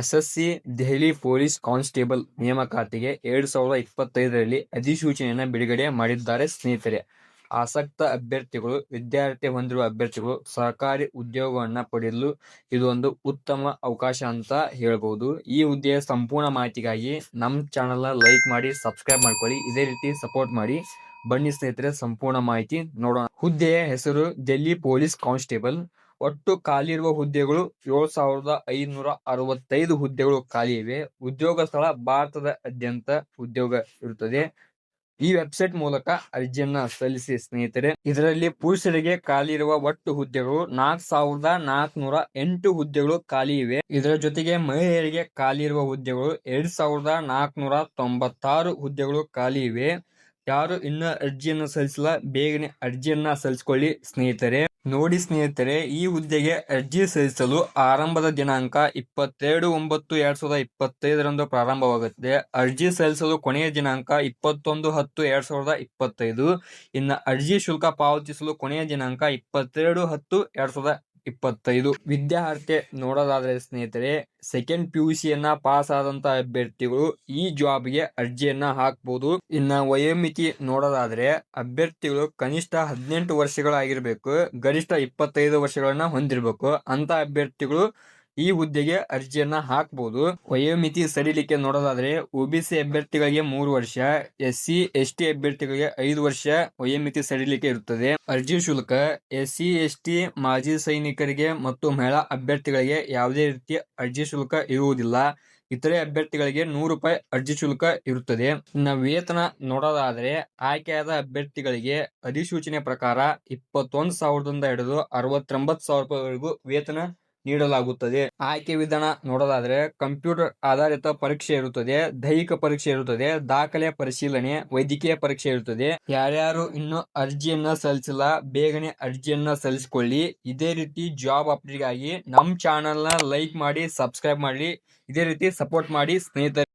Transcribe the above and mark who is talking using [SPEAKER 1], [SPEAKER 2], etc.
[SPEAKER 1] SSC, Delhi police constable ನೇಮಕಾತಿಗೆ ಎರಡು ಸಾವಿರದ ಇಪ್ಪತ್ತೈದರಲ್ಲಿ ಅಧಿಸೂಚನೆಯನ್ನು ಬಿಡುಗಡೆ ಮಾಡಿದ್ದಾರೆ ಸ್ನೇಹಿತರೆ. ಆಸಕ್ತ ಅಭ್ಯರ್ಥಿಗಳು, ವಿದ್ಯಾರ್ಥಿ ಹೊಂದಿರುವ ಅಭ್ಯರ್ಥಿಗಳು ಸರ್ಕಾರಿ ಉದ್ಯೋಗವನ್ನು ಪಡೆಯಲು ಇದೊಂದು ಉತ್ತಮ ಅವಕಾಶ ಅಂತ ಹೇಳ್ಬೋದು. ಈ ಹುದ್ದೆಯ ಸಂಪೂರ್ಣ ಮಾಹಿತಿಗಾಗಿ ನಮ್ಮ ಚಾನಲ್ನ ಲೈಕ್ ಮಾಡಿ, ಸಬ್ಸ್ಕ್ರೈಬ್ ಮಾಡ್ಕೊಳ್ಳಿ. ಇದೇ ರೀತಿ ಸಪೋರ್ಟ್ ಮಾಡಿ. ಬನ್ನಿ ಸ್ನೇಹಿತರೆ, ಸಂಪೂರ್ಣ ಮಾಹಿತಿ ನೋಡೋಣ. ಹುದ್ದೆಯ ಹೆಸರು ಡೆಲ್ಲಿ ಪೊಲೀಸ್ ಕಾನ್ಸ್ಟೇಬಲ್. ಒಟ್ಟು ಖಾಲಿ ಇರುವ ಹುದ್ದೆಗಳು ಏಳು ಸಾವಿರದ ಐನೂರ ಅರವತ್ತೈದು ಹುದ್ದೆಗಳು ಖಾಲಿ ಇವೆ. ಉದ್ಯೋಗ ಸ್ಥಳ ಭಾರತದಾದ್ಯಂತ ಉದ್ಯೋಗ ಇರುತ್ತದೆ. ಈ ವೆಬ್ಸೈಟ್ ಮೂಲಕ ಅರ್ಜಿಯನ್ನ ಸಲ್ಲಿಸಿ ಸ್ನೇಹಿತರೆ, ಇದರಲ್ಲಿ ಪುರುಷರಿಗೆ ಖಾಲಿ ಇರುವ ಒಟ್ಟು ಹುದ್ದೆಗಳು ನಾಲ್ಕು ಸಾವಿರದ ನಾಲ್ಕುನೂರ ಎಂಟು ಹುದ್ದೆಗಳು ಖಾಲಿ ಇವೆ. ಇದರ ಜೊತೆಗೆ ಮಹಿಳೆಯರಿಗೆ ಖಾಲಿ ಇರುವ ಹುದ್ದೆಗಳು ಎರಡ್ ಸಾವಿರದ ನಾಲ್ಕುನೂರ ತೊಂಬತ್ತಾರು ಹುದ್ದೆಗಳು ಖಾಲಿ ಇವೆ. ಯಾರು ಇನ್ನೂ ಅರ್ಜಿಯನ್ನು ಸಲ್ಲಿಸಲ್ಲ, ಬೇಗನೆ ಅರ್ಜಿಯನ್ನ ಸಲ್ಲಿಸಿಕೊಳ್ಳಿ ಸ್ನೇಹಿತರೆ. ನೋಡಿ ಸ್ನೇಹಿತರೆ, ಈ ಹುದ್ದೆಗೆ ಅರ್ಜಿ ಸಲ್ಲಿಸಲು ಆರಂಭದ ದಿನಾಂಕ ಇಪ್ಪತ್ತೆರಡು ಒಂಬತ್ತು ಎರಡ್ ಸಾವಿರದ ಇಪ್ಪತ್ತೈದರಂದು ಪ್ರಾರಂಭವಾಗುತ್ತದೆ. ಅರ್ಜಿ ಸಲ್ಲಿಸಲು ಕೊನೆಯ ದಿನಾಂಕ ಇಪ್ಪತ್ತೊಂದು ಹತ್ತು ಎರಡ್ ಸಾವಿರದ ಇಪ್ಪತ್ತೈದು ಇನ್ನು ಅರ್ಜಿ ಶುಲ್ಕ ಪಾವತಿಸಲು ಕೊನೆಯ ದಿನಾಂಕ ಇಪ್ಪತ್ತೆರಡು ಹತ್ತು ಎರಡ್ ಸಾವಿರದ ಇಪ್ಪತ್ತೈದು. ವಿದ್ಯಾರ್ಥಿ ನೋಡೋದಾದರೆ ಸ್ನೇಹಿತರೆ ಸೆಕೆಂಡ್ ಪಿ ಯು ಸಿಯನ್ನ ಪಾಸ್ ಆದಂತ ಅಭ್ಯರ್ಥಿಗಳು ಈ ಜಾಬ್ಗೆ ಅರ್ಜಿಯನ್ನ ಹಾಕ್ಬೋದು. ಇನ್ನ ವಯೋಮಿತಿ ನೋಡೋದಾದ್ರೆ ಅಭ್ಯರ್ಥಿಗಳು ಕನಿಷ್ಠ ಹದಿನೆಂಟು ವರ್ಷಗಳಾಗಿರ್ಬೇಕು, ಗರಿಷ್ಠ ಇಪ್ಪತ್ತೈದು ವರ್ಷಗಳನ್ನ ಹೊಂದಿರಬೇಕು. ಅಂತ ಅಭ್ಯರ್ಥಿಗಳು ಈ ಹುದ್ದೆಗೆ ಅರ್ಜಿಯನ್ನ ಹಾಕಬಹುದು ವಯೋಮಿತಿ ಸಡಿಲಿಕೆ ನೋಡೋದಾದ್ರೆ ಒಬಿಸಿ ಅಭ್ಯರ್ಥಿಗಳಿಗೆ ಮೂರು ವರ್ಷ ಎಸ್ ಸಿ ಎಸ್ ಅಭ್ಯರ್ಥಿಗಳಿಗೆ ಐದು ವರ್ಷ ವಯೋಮಿತಿ ಸಡಿಲಿಕೆ ಇರುತ್ತದೆ. ಅರ್ಜಿ ಶುಲ್ಕ ಎಸ್ ಸಿ ಎಸ್ ಮಾಜಿ ಸೈನಿಕರಿಗೆ ಮತ್ತು ಮಹಿಳಾ ಅಭ್ಯರ್ಥಿಗಳಿಗೆ ಯಾವುದೇ ರೀತಿಯ ಅರ್ಜಿ ಶುಲ್ಕ ಇರುವುದಿಲ್ಲ. ಇತರೆ ಅಭ್ಯರ್ಥಿಗಳಿಗೆ ನೂರು ರೂಪಾಯಿ ಅರ್ಜಿ ಶುಲ್ಕ ಇರುತ್ತದೆ. ಇನ್ನು ವೇತನ ನೋಡೋದಾದ್ರೆ ಆಯ್ಕೆಯಾದ ಅಭ್ಯರ್ಥಿಗಳಿಗೆ ಅಧಿಸೂಚನೆ ಪ್ರಕಾರ ಇಪ್ಪತ್ತೊಂದು ಸಾವಿರದಿಂದ ಹಿಡಿದು ಅರವತ್ತೊಂಬತ್ತು ಸಾವಿರ ರೂಪಾಯಿವರೆಗೂ ವೇತನ ನೀಡಲಾಗುತ್ತದೆ. ಆಯ್ಕೆ ವಿಧಾನ ನೋಡೋದಾದ್ರೆ ಕಂಪ್ಯೂಟರ್ ಆಧಾರಿತ ಪರೀಕ್ಷೆ ಇರುತ್ತದೆ, ದೈಹಿಕ ಪರೀಕ್ಷೆ ಇರುತ್ತದೆ, ದಾಖಲೆ ಪರಿಶೀಲನೆ, ವೈದ್ಯಕೀಯ ಪರೀಕ್ಷೆ ಇರುತ್ತದೆ. ಯಾರ್ಯಾರು ಇನ್ನು ಅರ್ಜಿಯನ್ನ ಸಲ್ಲಿಸಿಲ್ಲ, ಬೇಗನೆ ಅರ್ಜಿಯನ್ನ ಸಲ್ಲಿಸಿಕೊಳ್ಳಿ. ಇದೇ ರೀತಿ ಜಾಬ್ ಅಪ್ಡೇಟ್ ಆಗಿ ನಮ್ಮ ಚಾನಲ್ನ ಲೈಕ್ ಮಾಡಿ ಸಬ್ಸ್ಕ್ರೈಬ್ ಮಾಡಿ. ಇದೇ ರೀತಿ ಸಪೋರ್ಟ್ ಮಾಡಿ ಸ್ನೇಹಿತರೆ